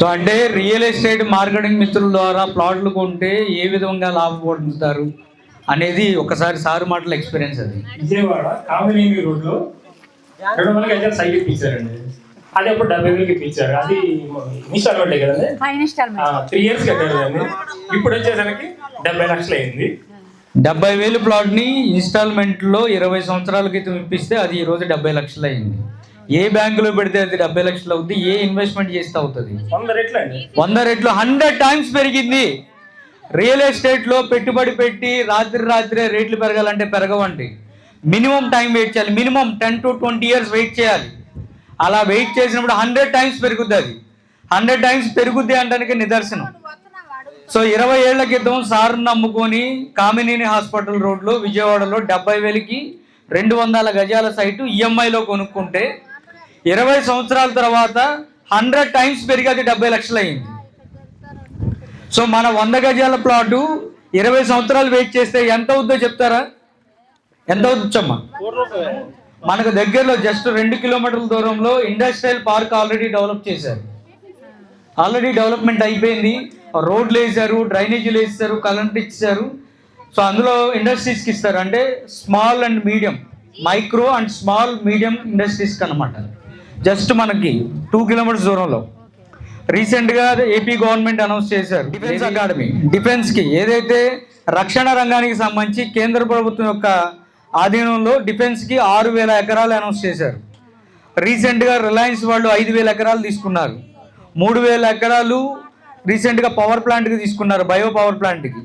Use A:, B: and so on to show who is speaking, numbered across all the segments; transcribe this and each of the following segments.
A: So అంటే real estate marketing మిత్రుల ద్వారా ప్లాట్లు కొంటే ఏ విధంగా లాభపడుతారు అనేది ఒకసారి సార్ మాటల ఎక్స్పీరియన్స్ అది.
B: విజయవాడ కామినేని రోడ్లో రెండు వందల గజాలు సైట్ ఇప్పించారండి. అది అప్పుడు డెబ్బై వేలకి ఇప్పించారు. అది ఇన్స్టాల్మెంట్. కదండి త్రీ ఇయర్స్ కట్టారు అండి ఇప్పుడు వచ్చేసరికి డెబ్బై లక్షలు అయింది.
A: డెబ్బై వేలు ప్లాట్ని ఇన్స్టాల్మెంట్లో ఇరవై సంవత్సరాల క్రితం ఇప్పిస్తే అది ఈరోజు డెబ్బై లక్షలు అయింది. ఏ బ్యాంకులో పెడితే అది డెబ్బై లక్షలు అవుతుంది ఏ ఇన్వెస్ట్మెంట్ చేస్తే అవుతుంది?
B: వంద రెట్లు
A: వంద రెట్లు హండ్రెడ్ టైమ్స్ పెరిగింది. రియల్ ఎస్టేట్లో పెట్టుబడి పెట్టి రాత్రి రాత్రే రేట్లు పెరగాలంటే పెరగవండి. మినిమం టైం వెయిట్ చేయాలి. Minimum ten to twenty years wait చేయాలి. అలా వెయిట్ చేసినప్పుడు హండ్రెడ్ టైమ్స్ పెరుగుద్ది అది. హండ్రెడ్ టైమ్స్ పెరుగుద్ది అంటానికి నిదర్శనం. సో ఇరవై ఏళ్ళ క్రితం సార్ నమ్ముకొని కామినేని హాస్పిటల్ రోడ్లో విజయవాడలో డెబ్బై వేలకి రెండు వందల గజాల సైటు ఈఎంఐలో కొనుక్కుంటే ఇరవై సంవత్సరాల తర్వాత హండ్రెడ్ టైమ్స్ పెరిగి అది డెబ్బై లక్షలు అయింది సో మన వంద గజాల ప్లాటు ఇరవై సంవత్సరాలు వెయిట్ చేస్తే ఎంత అవుద్దో చెప్తారా? ఎంత అవుతుందమ్మా? మనకు దగ్గరలో జస్ట్ రెండు కిలోమీటర్ల దూరంలో ఇండస్ట్రియల్ పార్క్ ఆల్రెడీ డెవలప్ చేశారు. ఆల్రెడీ డెవలప్మెంట్ అయిపోయింది. రోడ్లు వేసారు డ్రైనేజీలు వేసారు కరెంట్ ఇచ్చారు. సో అందులో ఇండస్ట్రీస్కి ఇస్తారు. అంటే small and medium micro and small medium ఇండస్ట్రీస్కి అనమాట జస్ట్ మనకి టూ కిలోమీటర్స్ దూరంలో. రీసెంట్గా ఏపీ గవర్నమెంట్ అనౌన్స్ చేశారు. Defence academy. డిఫెన్స్కి. ఏదైతే రక్షణ రంగానికి సంబంధించి కేంద్ర ప్రభుత్వం యొక్క ఆధీనంలో డిఫెన్స్కి ఆరు వేల ఎకరాలు అనౌన్స్ చేశారు. రీసెంట్గా రిలయన్స్ వాళ్ళు ఐదు వేల ఎకరాలు తీసుకున్నారు. మూడు వేల ఎకరాలు రీసెంట్గా పవర్ ప్లాంట్కి తీసుకున్నారు బయో పవర్ ప్లాంట్కి.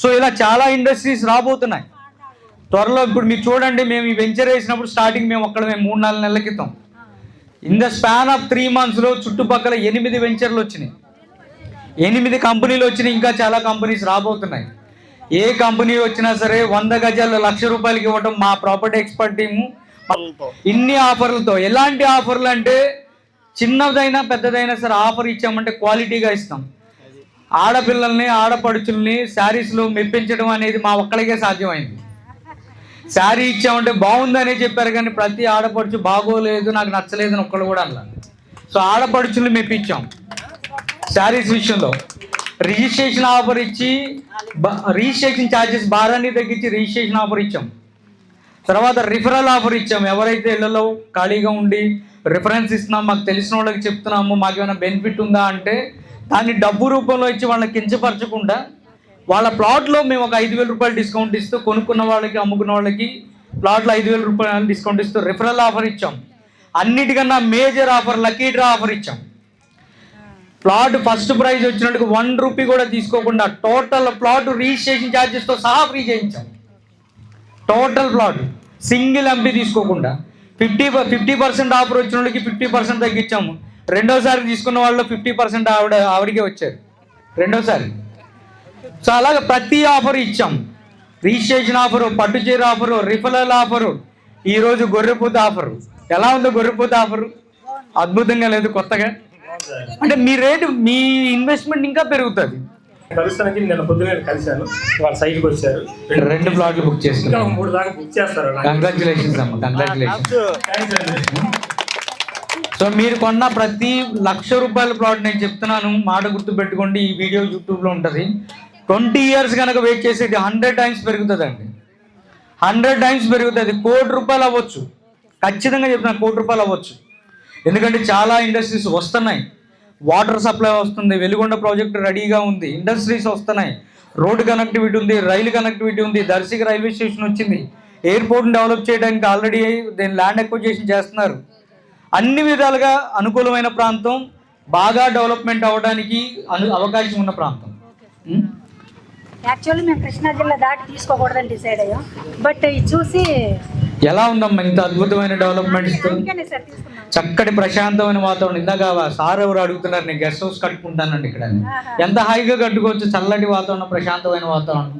A: సో ఇలా చాలా ఇండస్ట్రీస్ రాబోతున్నాయి. త్వరలో ఇప్పుడు మీరు చూడండి మేము ఈ వెంచర్ వేసినప్పుడు స్టార్టింగ్ మేము అక్కడ మేము మూడు నాలుగు నెలల క్రితం. In the span of three మంత్స్లో చుట్టుపక్కల ఎనిమిది వెంచర్లు వచ్చినాయి. ఎనిమిది కంపెనీలు వచ్చినాయి ఇంకా చాలా కంపెనీస్ రాబోతున్నాయి. ఏ కంపెనీ వచ్చినా సరే వంద గజాలు లక్ష రూపాయలకి ఇవ్వడం మా ప్రాపర్టీ ఎక్స్పర్ట్ టీము. ఇన్ని ఆఫర్లతో ఎలాంటి ఆఫర్లు అంటే చిన్నదైనా పెద్దదైనా సరే ఆఫర్ ఇచ్చామంటే క్వాలిటీగా ఇస్తాం. ఆడపిల్లల్ని ఆడపడుచుల్ని శారీస్లో మెప్పించడం అనేది మా ఒక్కడికే సాధ్యమైంది. శారీ ఇచ్చామంటే బాగుందనే చెప్పారు కానీ ప్రతి ఆడపడుచు బాగోలేదు నాకు నచ్చలేదు అని ఒక్కడు కూడా అన్నారు సో ఆడపడుచుల్ని మెప్పించాం శారీస్ విషయంలో. రిజిస్ట్రేషన్ ఆఫర్ ఇచ్చి బ- రిజిస్ట్రేషన్ ఛార్జెస్ భారాన్ని తగ్గించి రిజిస్ట్రేషన్ ఆఫర్ ఇచ్చాం. తర్వాత రిఫరల్ ఆఫర్ ఇచ్చాం. ఎవరైతే ఇళ్ళలో ఖాళీగా ఉండి రిఫరెన్స్ ఇస్తున్నాం మాకు తెలిసిన వాళ్ళకి చెప్తున్నాము మాకు ఏమైనా బెనిఫిట్ ఉందా అంటే దాన్ని డబ్బు రూపంలో ఇచ్చి వాళ్ళని కించపరచకుండా వాళ్ళ ప్లాట్లో మేము ఒక ఐదు వేల రూపాయలు డిస్కౌంట్ ఇస్తూ కొనుక్కున్న వాళ్ళకి అమ్ముకున్న వాళ్ళకి ప్లాట్లో ఐదు వేల రూపాయలు డిస్కౌంట్ ఇస్తూ రిఫరల్ ఆఫర్ ఇచ్చాం. అన్నిటికన్నా major offer lucky draw offer ఇచ్చాం. ప్లాట్ ఫస్ట్ ప్రైజ్ వచ్చినట్టుకు వన్ రూపీ కూడా తీసుకోకుండా టోటల్ ప్లాట్ రిజిస్ట్రేషన్ ఛార్జెస్తో సహా ఫ్రీ చేయించాం. టోటల్ ప్లాట్ సింగిల్ ఎంపీ తీసుకోకుండా. ఫిఫ్టీ ఫిఫ్టీ పర్సెంట్ ఆఫర్ వచ్చిన వాళ్ళకి ఫిఫ్టీ పర్సెంట్ తగ్గించాము. రెండోసారి తీసుకున్న వాళ్ళు ఫిఫ్టీ పర్సెంట్ ఆవిడ ఆవిడకే వచ్చారు. రెండోసారి. సో అలాగే ప్రతి ఆఫర్ ఇచ్చాం. రిజిస్ట్రేషన్ ఆఫరు పట్టు చీర ఆఫరు రిఫరల్ ఆఫరు ఈరోజు గొర్రెపోత ఆఫరు. ఎలా ఉందో గొర్రెపోత ఆఫరు? అద్భుతంగా లేదు కొత్తగా? అంటే మీ రేటు మీ ఇన్వెస్ట్మెంట్ ఇంకా పెరుగుతుంది.
B: కలుస్తానికి నిన్న పొద్దున కలిశాను. వాళ్ళ సైట్కి వచ్చారు.
A: రెండు ప్లాట్లు బుక్ చేసుకున్నాం
B: మూడు దాకా బుక్ చేస్తారు.
A: కంగ్రాచులేషన్స్ అమ్మ కంగ్రాచులేషన్స్. సో మీరు కొన్న ప్రతి లక్ష రూపాయల ప్లాట్ నేను చెప్తున్నాను మాట గుర్తు పెట్టుకోండి ఈ వీడియో యూట్యూబ్లో ఉంటుంది. ట్వంటీ ఇయర్స్ కనుక వెయిట్ చేసేది హండ్రెడ్ టైమ్స్ పెరుగుతుందండి. హండ్రెడ్ టైమ్స్ పెరుగుతుంది. కోటి రూపాయలు అవ్వచ్చు. ఖచ్చితంగా చెప్తున్నాను కోటి రూపాయలు అవ్వచ్చు. ఎందుకంటే చాలా ఇండస్ట్రీస్ వస్తున్నాయి. వాటర్ సప్లై వస్తుంది వెలుగొండ ప్రాజెక్ట్ రెడీగా ఉంది ఇండస్ట్రీస్ వస్తున్నాయి. రోడ్డు కనెక్టివిటీ ఉంది రైలు కనెక్టివిటీ ఉంది దర్శికి రైల్వే స్టేషన్ వచ్చింది. ఎయిర్పోర్ట్ని డెవలప్ చేయడానికి ఆల్రెడీ దీని ల్యాండ్ అక్విజేషన్ చేస్తున్నారు. అన్ని విధాలుగా అనుకూలమైన ప్రాంతం బాగా డెవలప్మెంట్ అవ్వడానికి అను అవకాశం ఉన్న ప్రాంతం?
C: యాక్చువల్లీ మేము కృష్ణా జిల్లా దాటి తీసుకోకూడదని డిసైడ్ అయ్యాం. బట్ ఇది చూసి
A: ఎలా ఉందమ్మా ఇంత అద్భుతమైన డెవలప్మెంట్ చక్కటి ప్రశాంతమైన వాతావరణం. ఇందాక సార్ ఎవరు అడుగుతున్నారు నేను గెస్ట్ హౌస్ కట్టుకుంటానండి ఇక్కడ. ఎంత హాయిగా కట్టుకోవచ్చు చల్లటి వాతావరణం ప్రశాంతమైన వాతావరణం.